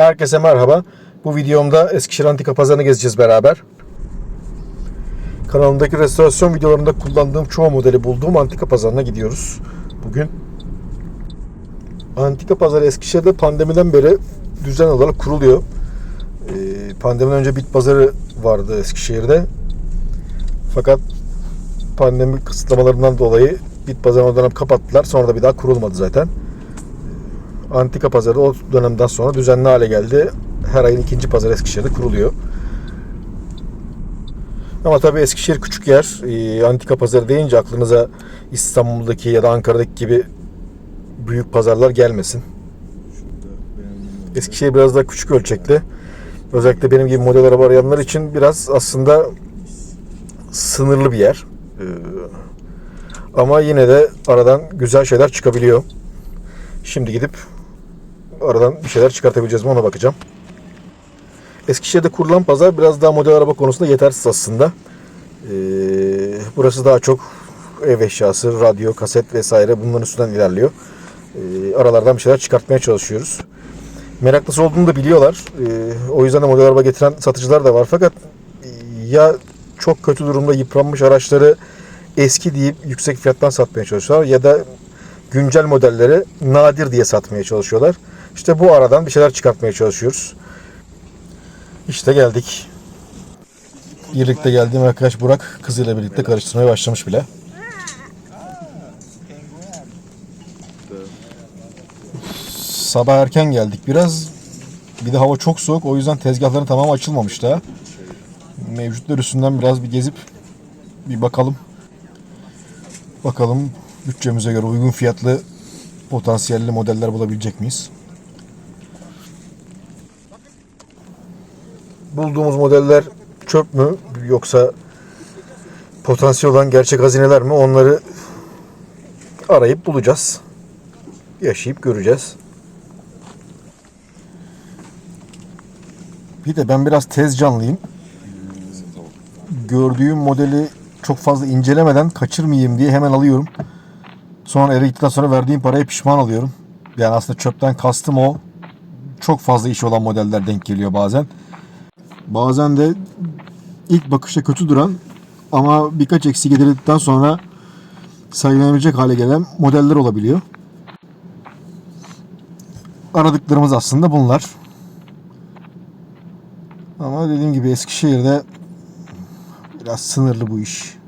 Herkese merhaba. Bu videomda Eskişehir Antika Pazarı'nı gezeceğiz beraber. Kanalımdaki restorasyon videolarında kullandığım çoğu modeli bulduğum Antika Pazarı'na gidiyoruz. Bugün Antika Pazarı Eskişehir'de pandemiden beri düzenli olarak kuruluyor. Ee, Pandemiden önce bit pazarı vardı Eskişehir'de. Fakat pandemi kısıtlamalarından dolayı bit pazarını o dönem kapattılar. Sonra da bir daha kurulmadı zaten. Antika pazarı o dönemden sonra düzenli hale geldi. Her ayın ikinci pazarı Eskişehir'de kuruluyor. Ama tabii Eskişehir küçük yer. Ee, Antika pazarı deyince aklınıza İstanbul'daki ya da Ankara'daki gibi büyük pazarlar gelmesin. Eskişehir biraz daha küçük ölçekli. Özellikle benim gibi model araba arayanlar için biraz aslında sınırlı bir yer. Ee, ama yine de aradan güzel şeyler çıkabiliyor. Şimdi gidip aradan bir şeyler çıkartabileceğiz mi ona bakacağım. Eskişehir'de kurulan pazar biraz daha model araba konusunda yetersiz aslında. Ee, burası daha çok ev eşyası, radyo, kaset vesaire bunların üstünden ilerliyor. Ee, aralardan bir şeyler çıkartmaya çalışıyoruz. Meraklısı olduğunu da biliyorlar. Ee, o yüzden de model araba getiren satıcılar da var. Fakat e, ya çok kötü durumda yıpranmış araçları eski deyip yüksek fiyattan satmaya çalışıyorlar ya da güncel modelleri nadir diye satmaya çalışıyorlar. İşte bu aradan bir şeyler çıkartmaya çalışıyoruz. İşte geldik. Birlikte geldiğim arkadaş Burak kızıyla birlikte karıştırmaya başlamış bile. Sabah erken geldik biraz. Bir de hava çok soğuk o yüzden tezgahların tamamı açılmamış daha. Mevcutlar üstünden biraz bir gezip bir bakalım. Bakalım bütçemize göre uygun fiyatlı potansiyelli modeller bulabilecek miyiz? Bulduğumuz modeller çöp mü yoksa potansiyel olan gerçek hazineler mi onları arayıp bulacağız. Yaşayıp göreceğiz. Bir de ben biraz tez canlıyım. Gördüğüm modeli çok fazla incelemeden kaçırmayayım diye hemen alıyorum. Sonra eve gittikten sonra verdiğim paraya pişman oluyorum. Yani aslında çöpten kastım o. Çok fazla iş olan modeller denk geliyor bazen. Bazen de ilk bakışta kötü duran ama birkaç eksik edildikten sonra sayılabilecek hale gelen modeller olabiliyor. Aradıklarımız aslında bunlar. Ama dediğim gibi Eskişehir'de biraz sınırlı bu iş.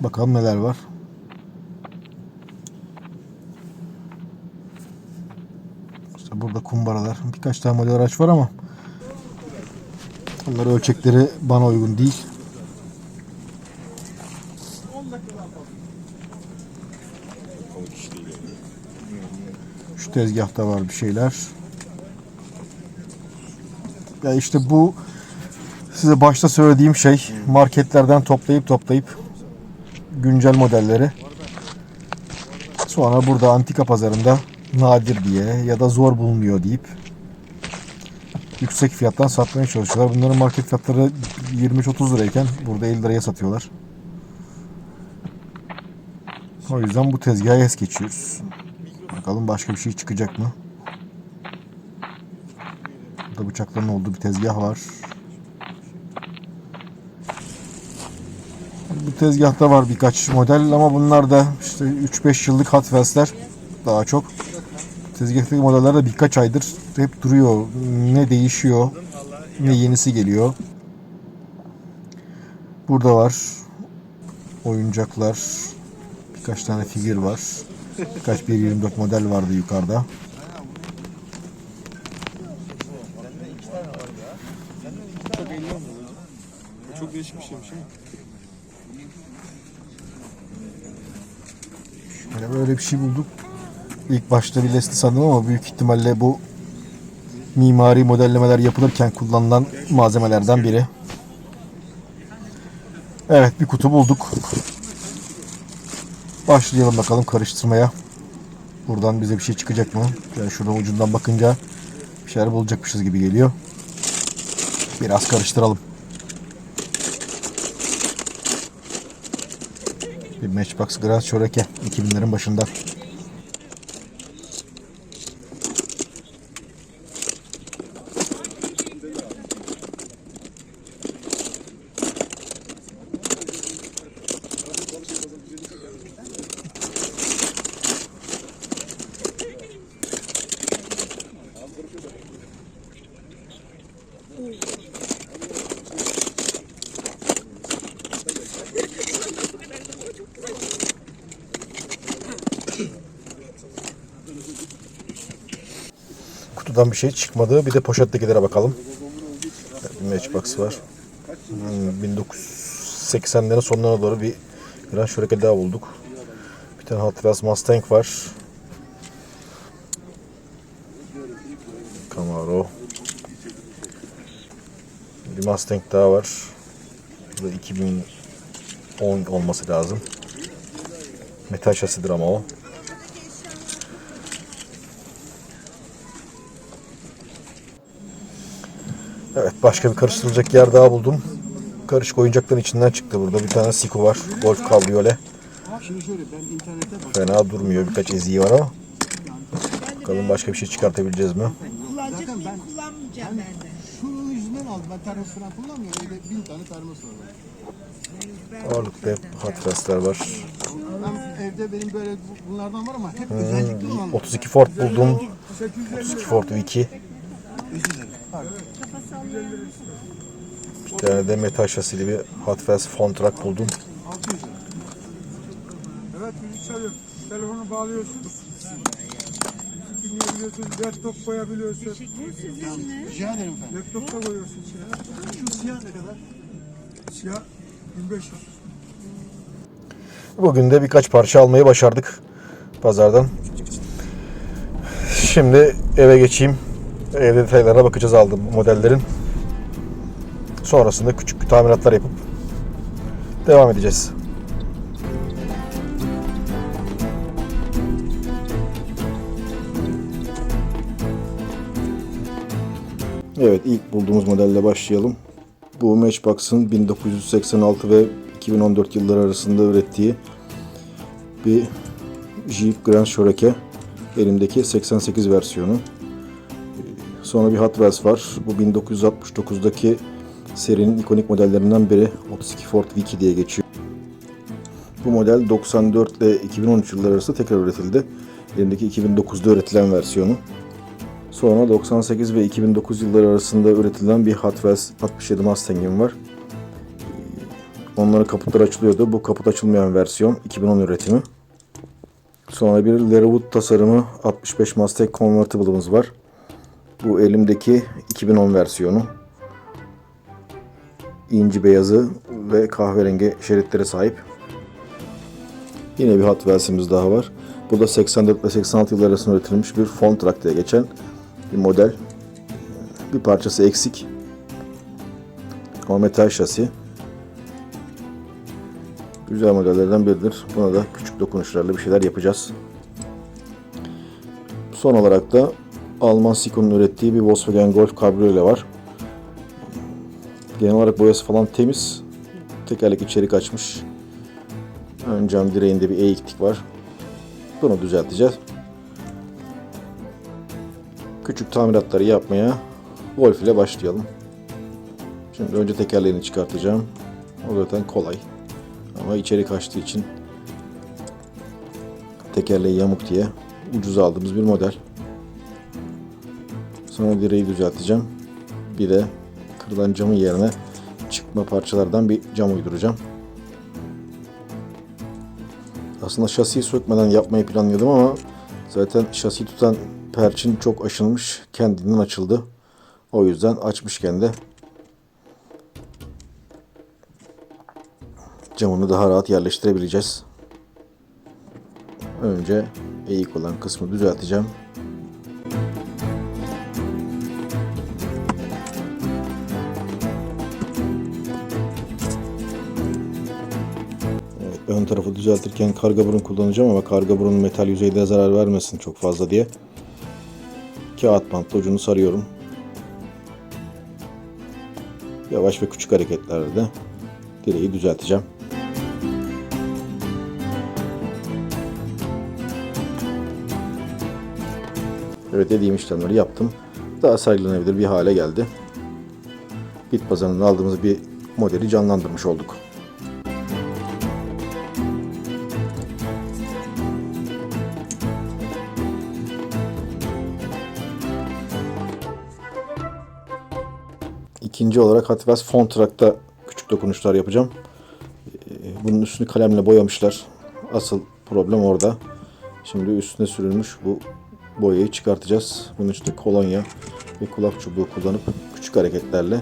Bakalım neler var. İşte burada kumbaralar. Birkaç tane model araç var ama bunlar ölçekleri bana uygun değil. Şu tezgahta var bir şeyler. Ya işte bu size başta söylediğim şey marketlerden toplayıp toplayıp güncel modelleri sonra burada antika pazarında nadir diye ya da zor bulunuyor deyip yüksek fiyattan satmaya çalışıyorlar. Bunların market fiyatları 23-30 lirayken burada 50 liraya satıyorlar. O yüzden bu tezgaha es geçiyoruz. Bakalım başka bir şey çıkacak mı? Burada bıçakların olduğu bir tezgah var. Bu tezgahta var birkaç model ama bunlar da işte 3-5 yıllık Hot daha çok. Tezgahtaki modeller de birkaç aydır hep duruyor. Ne değişiyor ne yenisi geliyor. Burada var oyuncaklar. Birkaç tane figür var. Birkaç 1.24 model vardı yukarıda. Çok değişik bir şeymiş ama. Böyle böyle bir şey bulduk. İlk başta bir Leslie sandım ama büyük ihtimalle bu mimari modellemeler yapılırken kullanılan malzemelerden biri. Evet bir kutu bulduk. Başlayalım bakalım karıştırmaya. Buradan bize bir şey çıkacak mı? Yani şuradan ucundan bakınca bir şeyler bulacakmışız gibi geliyor. Biraz karıştıralım. Bir Matchbox Grand Cherokee 2000'lerin başında. Oradan bir şey çıkmadı. Bir de poşettekilere bakalım. Bir Matchbox var. Hmm, 1980'lerin sonlarına doğru bir Grand Cherokee daha bulduk. Bir tane Wheels Mustang var. Camaro. Bir Mustang daha var. Bu da 2010 olması lazım. Metal şasidir ama o. Evet başka bir karıştırılacak yer daha buldum. Karışık oyuncakların içinden çıktı burada. Bir tane Siko var. Golf kabriyole. Şimdi şöyle ben internete bak. Fena durmuyor. Birkaç eziği var ama. Bakalım başka bir şey çıkartabileceğiz mi? Kullanacak mıyım? ben- Kullanmayacağım ben de. Şunun yüzünden aldım. Ben termos falan kullanmıyorum. Evde bin tane termos var. Ağırlıkta hep Hot Wheels'ler var. Ben evde benim böyle bu- bunlardan var ama hep özellikli olan. 32 Ford buldum. 32 Ford V2. Özür dilerim. Bir tane de metal şasili bir Hot Wheels Fontrack buldum. 600 lira. Evet müzik çalıyor. Telefonu bağlıyorsun. Dinleyebiliyorsun. Laptop koyabiliyorsun. Rica ederim efendim. Laptopta koyuyorsun içine. Şu siyah ne kadar? Siyah 1500. Bugün de birkaç parça almayı başardık pazardan. Şimdi eve geçeyim. Evde detaylarına bakacağız aldığım modellerin. Sonrasında küçük tamiratlar yapıp devam edeceğiz. Evet ilk bulduğumuz modelle başlayalım. Bu Matchbox'ın 1986 ve 2014 yılları arasında ürettiği bir Jeep Grand Cherokee. Elimdeki 88 versiyonu. Sonra bir Hot Wheels var. Bu 1969'daki serinin ikonik modellerinden biri. 32 Ford V2 diye geçiyor. Bu model 94 ile 2013 yılları arasında tekrar üretildi. Elimdeki 2009'da üretilen versiyonu. Sonra 98 ve 2009 yılları arasında üretilen bir Hot Wheels 67 Mustang'im var. Onların kaputları açılıyordu. Bu kaput açılmayan versiyon 2010 üretimi. Sonra bir Leatherwood tasarımı 65 Mustang Convertible'ımız var. Bu elimdeki 2010 versiyonu. İnci beyazı ve kahverengi şeritlere sahip. Yine bir Hot Wheels'imiz daha var. Bu da 84 ve 86 yılları arasında üretilmiş bir Fontrack diye geçen bir model. Bir parçası eksik. Ama metal şasi. Güzel modellerden biridir. Buna da küçük dokunuşlarla bir şeyler yapacağız. Son olarak da Alman Siko'nun ürettiği bir Volkswagen Golf Cabriolet var. Genel olarak boyası falan temiz. Tekerlek içeri kaçmış. Ön cam direğinde bir eğiklik var. Bunu düzelteceğiz. Küçük tamiratları yapmaya Golf ile başlayalım. Şimdi önce tekerleğini çıkartacağım. O zaten kolay. Ama içeri kaçtığı için tekerleği yamuk diye ucuz aldığımız bir model. Sonra direği düzelteceğim. Bir de kırılan camın yerine çıkma parçalardan bir cam uyduracağım. Aslında şasiyi sökmeden yapmayı planlıyordum ama zaten şasi tutan perçin çok aşınmış. Kendinden açıldı. O yüzden açmışken de camını daha rahat yerleştirebileceğiz. Önce eğik olan kısmı düzelteceğim. Düzeltirken karga burun kullanacağım ama karga burun metal yüzeyde zarar vermesin çok fazla diye. Kağıt bantla ucunu sarıyorum. Yavaş ve küçük hareketlerle direği düzelteceğim. Evet dediğim işlemleri yaptım. Daha sergilenebilir bir hale geldi. Bit pazarından aldığımız bir modeli canlandırmış olduk. İkinci olarak Hot Wheels Fontrack'ta küçük dokunuşlar yapacağım. Ee, Bunun üstünü kalemle boyamışlar. Asıl problem orada. Şimdi üstüne sürülmüş bu boyayı çıkartacağız. Bunun için de kolonya ve kulak çubuğu kullanıp küçük hareketlerle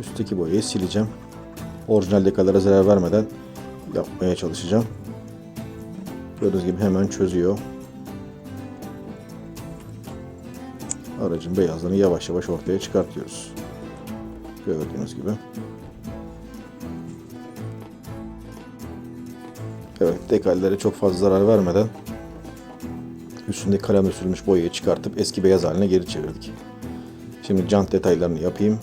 üstteki boyayı sileceğim. Orijinal dekalara zarar vermeden yapmaya çalışacağım. Gördüğünüz gibi hemen çözüyor. Aracın beyazlarını yavaş yavaş ortaya çıkartıyoruz. Gördüğünüz gibi. Evet, dekallere çok fazla zarar vermeden üstünde kalemle sürülmüş boyayı çıkartıp eski beyaz haline geri çevirdik. Şimdi jant detaylarını yapayım.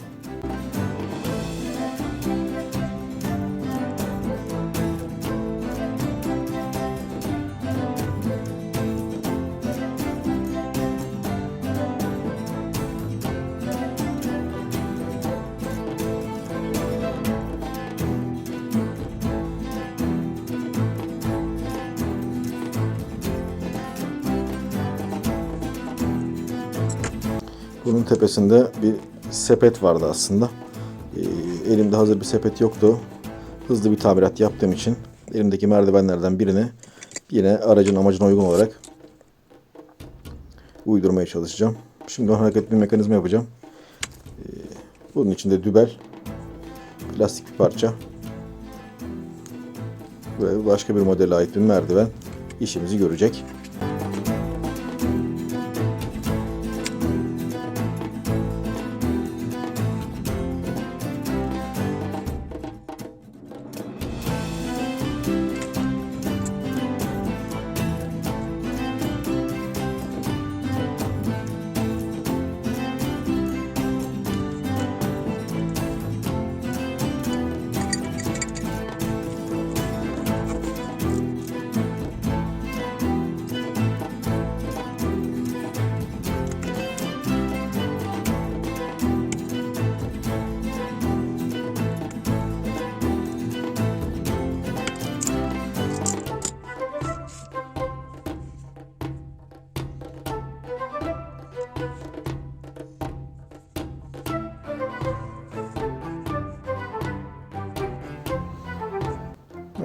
Bunun tepesinde bir sepet vardı aslında. Ee, elimde hazır bir sepet yoktu. Hızlı bir tamirat yaptığım için elimdeki merdivenlerden birini yine aracın amacına uygun olarak uydurmaya çalışacağım. Şimdi hareketli bir mekanizma yapacağım. Ee, bunun içinde dübel, plastik bir parça ve başka bir modele ait bir merdiven işimizi görecek.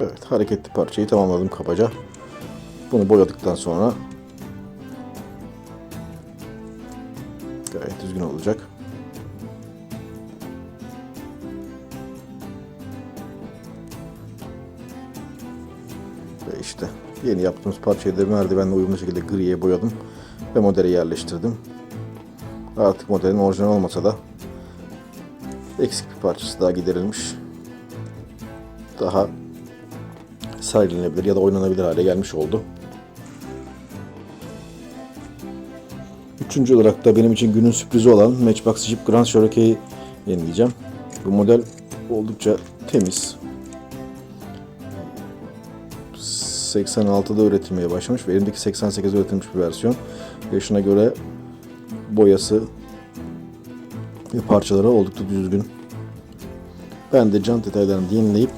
Evet, hareketli parçayı tamamladım kabaca. Bunu boyadıktan sonra gayet düzgün olacak. Ve işte yeni yaptığımız parçayı da merdivenle uyumlu şekilde griye boyadım ve modele yerleştirdim. Artık modelin orijinal olmasa da eksik bir parçası daha giderilmiş. Daha sergilenebilir ya da oynanabilir hale gelmiş oldu. Üçüncü olarak da benim için günün sürprizi olan Matchbox Jeep Grand Cherokee'yi yenileyeceğim. Bu model oldukça temiz. 86'da üretilmeye başlamış ve elimdeki 88'de üretilmiş bir versiyon. Yaşına göre boyası ve parçaları oldukça düzgün. Ben de jant detaylarını yenileyip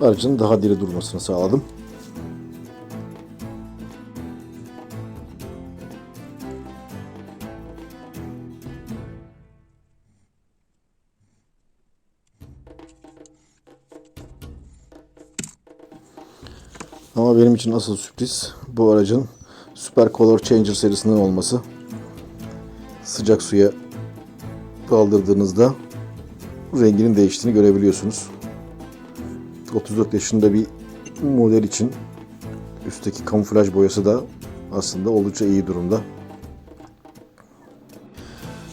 aracın daha diri durmasını sağladım. Ama benim için asıl sürpriz bu aracın Super Color Changer serisinden olması. Sıcak suya kaldırdığınızda renginin değiştiğini görebiliyorsunuz. 34 yaşında bir model için üstteki kamuflaj boyası da aslında oldukça iyi durumda.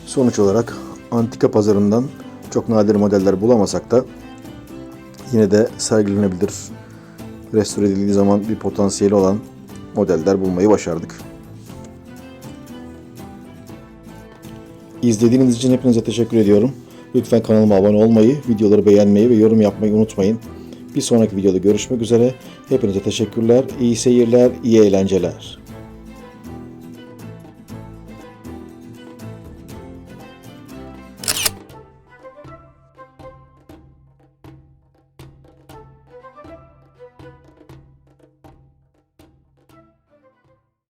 Sonuç olarak antika pazarından çok nadir modeller bulamasak da yine de sergilenebilir, restore edildiği zaman bir potansiyeli olan modeller bulmayı başardık. İzlediğiniz için hepinize teşekkür ediyorum. Lütfen kanalıma abone olmayı, videoları beğenmeyi ve yorum yapmayı unutmayın. Bir sonraki videoda görüşmek üzere. Hepinize teşekkürler, iyi seyirler, iyi eğlenceler.